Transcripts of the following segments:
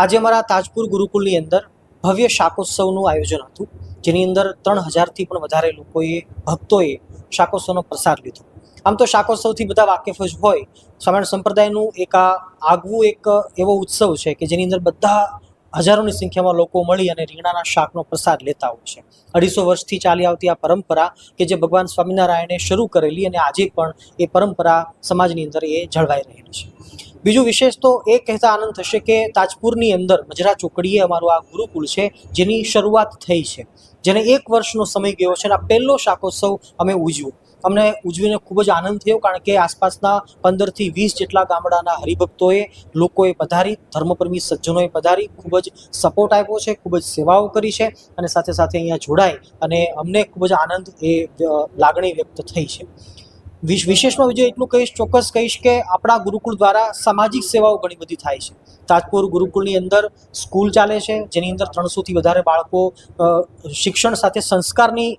આજે અમારા તાજપુર ગુરુકુલની અંદર ભવ્ય શાકોત્સવનું આયોજન હતું, જેની અંદર ત્રણ હજારથી પણ વધારે લોકોએ, ભક્તોએ શાકોત્સવનો પ્રસાદ લીધો. આમ તો શાકોત્સવથી બધા વાકેફ જ હોય, સ્વામિનારાયણ સંપ્રદાયનું એક આગવું એક એવો ઉત્સવ છે કે જેની અંદર બધા હજારોની સંખ્યામાં લોકો મળી અને રીંગણાના શાકનો પ્રસાદ લેતા હોય છે. અઢીસો વર્ષથી ચાલી આવતી આ પરંપરા કે જે ભગવાન સ્વામિનારાયણે શરૂ કરેલી અને આજે પણ એ પરંપરા સમાજની અંદર એ જળવાઈ રહેલી છે. બીજું વિશેષ તો એ કહેતા આનંદ થશે કે તાજપુરની અંદર મજરા ચોકડીએ અમારું આ ગુરુકુળ છે, જેની શરૂઆત થઈ છે. જેને એક વર્ષનો સમય ગયો છે અને આ પહેલો શાકોત્સવ અમે ઉજવ્યો. અમને ઉજવીને ખૂબ જ આનંદ થયો કારણ કે આસપાસના પંદરથી વીસ જેટલા ગામડાના હરિભક્તોએ લોકોએ પધારી, ધર્મપ્રેમી સજ્જનોએ પધારી, ખૂબ જ સપોર્ટ આપ્યો છે, ખૂબ જ સેવાઓ કરી છે અને સાથે સાથે અહીંયા જોડાય અને અમને ખૂબ જ આનંદ એ લાગણી વ્યક્ત થઈ છે. વિશેષમાં બીજું એટલું કહીશ, ચોક્કસ કહીશ કે આપણા ગુરુકુળ દ્વારા સામાજિક સેવાઓ ઘણી બધી થાય છે. તાજપુર ગુરુકુળની અંદર સ્કૂલ ચાલે છે, જેની અંદર ત્રણસોથી વધારે બાળકો શિક્ષણ સાથે સંસ્કારની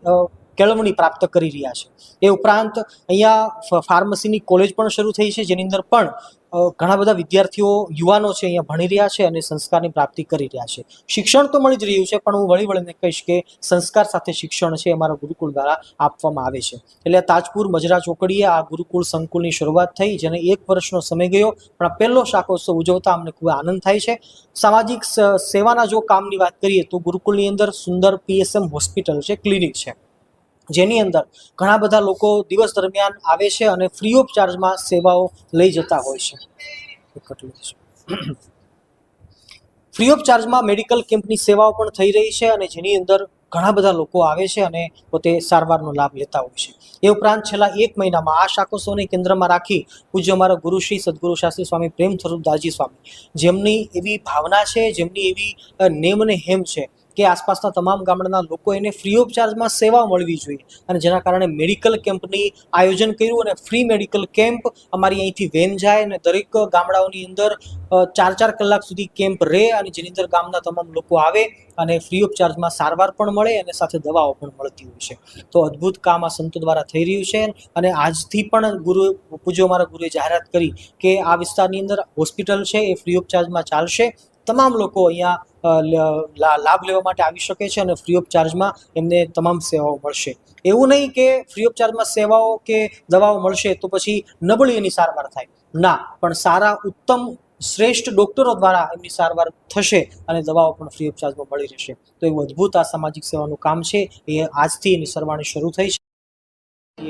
કેળવણી પ્રાપ્ત કરી રહ્યા છે. એ ઉપરાંત અહીંયા ફાર્મસીની કોલેજ પણ શરૂ થઈ છે, જેની અંદર પણ ઘણા બધા વિદ્યાર્થીઓ યુવાનો છે અહીંયા ભણી રહ્યા છે અને સંસ્કારની પ્રાપ્તિ કરી રહ્યા છે. શિક્ષણ તો મળી જ રહ્યું છે, પણ હું વળી વળીને કહીશ કે સંસ્કાર સાથે શિક્ષણ છે અમારા ગુરુકુળ દ્વારા આપવામાં આવે છે. એટલે તાજપુર મજરા ચોકડીએ આ ગુરુકુળ સંકુલની શરૂઆત થઈ, જેને એક વર્ષનો સમય ગયો, પણ આ પહેલો શાકોત્સવ ઉજવતા અમને ખૂબ આનંદ થાય છે. સામાજિક સેવાના જો કામની વાત કરીએ, તો ગુરુકુળની અંદર સુંદર પીએસએમ હોસ્પિટલ છે, ક્લિનિક છે. જેની અંદર ઘણા બધા લોકો દિવસ દરમિયાન આવે છે અને ફ્રી ઓફ ચાર્જમાં સેવાઓ લઈ જતા હોય છે. ફ્રી ઓફ ચાર્જમાં મેડિકલ કેમ્પની સેવાઓ પણ થઈ રહી છે અને જેની અંદર ઘણા બધા લોકો આવે છે અને પોતે સારવારનો લાભ લેતા હોય છે. એ ઉપરાંત છેલ્લા એક મહિનામાં આ શાકોત્સવને કેન્દ્રમાં રાખી પૂજ્ય અમારા ગુરુશ્રી સદગુરુ શાસ્ત્રી સ્વામી પ્રેમ સ્વરૂપદાસજી સ્વામી. જેમની એવી ભાવના છે, જેમની એવી નેમ ને હેમ છે કે આસપાસના તમામ ગામડાના લોકો એને ફ્રી ઓફ ચાર્જમાં સેવા મળવી જોઈએ. અને જેના કારણે મેડિકલ કેમ્પની આયોજન કર્યું અને ફ્રી મેડિકલ કેમ્પ અમારી અહીંથી વેન જાય અને દરેક ગામડાઓની અંદર ચાર ચાર કલાક સુધી કેમ્પ રહે અને જેની અંદર ગામના તમામ લોકો આવે અને ફ્રી ઓફ ચાર્જમાં સારવાર પણ મળે અને સાથે દવાઓ પણ મળતી હોય છે. તો અદ્ભુત કામ આ સંતો દ્વારા થઈ રહ્યું છે અને આજથી પણ ગુરુ, પૂજ્ય અમારા ગુરુએ જાહેરાત કરી કે આ વિસ્તારની અંદર હોસ્પિટલ છે, એ ફ્રી ઓફ ચાર્જમાં ચાલશે. તમામ લોકો અહીંયા લાભ લેવા માટે આવી શકે છે અને ફ્રી ઓફ ચાર્જમાં એમને તમામ સેવાઓ મળશે. એવું નહીં કે ફ્રી ઓફ ચાર્જમાં સેવાઓ કે દવાઓ મળશે તો પછી નબળી એની સારવાર થાય. ના, પણ સારા, ઉત્તમ, શ્રેષ્ઠ ડોક્ટરો દ્વારા એમની સારવાર થશે અને દવાઓ પણ ફ્રી ઓફ ચાર્જમાં મળી રહેશે. તો એવું અદ્ભુત આ સામાજિક સેવાનું કામ છે. એ આજથી એની સરવાણી શરૂ થઈ છે.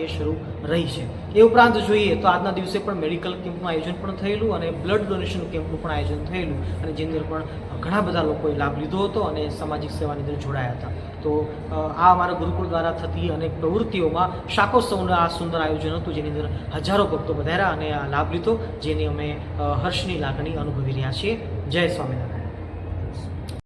એ શરૂ રહી છે. એ ઉપરાંત જોઈએ તો આજના દિવસે પણ મેડિકલ કેમ્પનું આયોજન પણ થયેલું અને બ્લડ ડોનેશન કેમ્પનું પણ આયોજન થયેલું અને જેની અંદર પણ ઘણા બધા લોકોએ લાભ લીધો હતો અને સામાજિક સેવાની અંદર જોડાયા હતા. તો આ અમારા ગુરુકુળ દ્વારા થતી અનેક પ્રવૃત્તિઓમાં શાકોત્સવનું આ સુંદર આયોજન હતું, જેની અંદર હજારો ભક્તો વધાર્યા અને આ લાભ લીધો, જેની અમે હર્ષની લાગણી અનુભવી રહ્યા છીએ. જય સ્વામિનારાયણ.